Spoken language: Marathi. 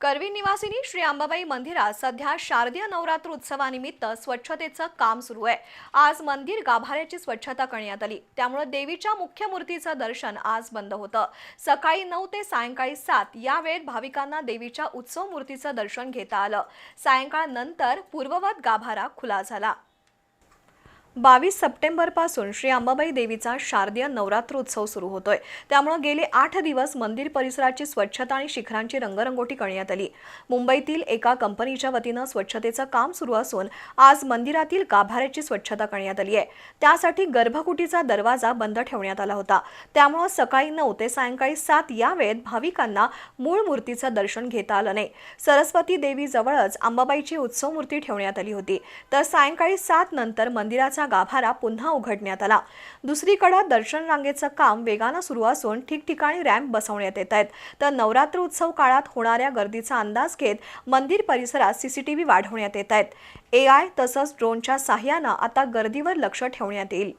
करवी निवासिनी श्री अंबाबाई मंदिरात सध्या शारदीय नवरात्र उत्सवानिमित्त स्वच्छतेचं काम सुरू आहे. आज मंदिर गाभाऱ्याची स्वच्छता करण्यात आली. त्यामुळे देवीच्या मुख्य मूर्तीचं दर्शन आज बंद होतं. सकाळी नऊ ते सायंकाळी सात या वेळेत भाविकांना देवीच्या उत्सव मूर्तीचं दर्शन घेता आलं. सायंकाळ नंतर पूर्ववत गाभारा खुला झाला. बावीस सप्टेंबरपासून श्री अंबाबाई देवीचा शारदीय नवरात्रोत्सव सुरू होतोय. त्यामुळे गेले आठ दिवस मंदिर परिसराची स्वच्छता आणि शिखरांची रंगरंगोटी करण्यात आली. मुंबईतील एका कंपनीच्या वतीनं स्वच्छतेचं काम सुरू असून आज मंदिरातील गाभाऱ्याची स्वच्छता करण्यात आली आहे. त्यासाठी गर्भकुटीचा दरवाजा बंद ठेवण्यात आला होता. त्यामुळे सकाळी नऊ ते सायंकाळी सात या वेळेत भाविकांना मूळ मूर्तीचं दर्शन घेता आलं नाही. सरस्वती देवीजवळच अंबाबाईची उत्सव मूर्ती ठेवण्यात आली होती. तर सायंकाळी सात नंतर मंदिराचा गाभारा पुन्हा उघडण्यात आला. दुसरीकडे दर्शन रांगेचं काम वेगानं सुरू असून ठिकठिकाणी रॅम्प बसवण्यात येत आहेत. तर नवरात्र उत्सव काळात होणाऱ्या गर्दीचा अंदाज घेत मंदिर परिसरात सीसीटीव्ही वाढवण्यात येत आहेत. ए आय तसंच ड्रोनच्या साह्यानं आता गर्दीवर लक्ष ठेवण्यात येईल.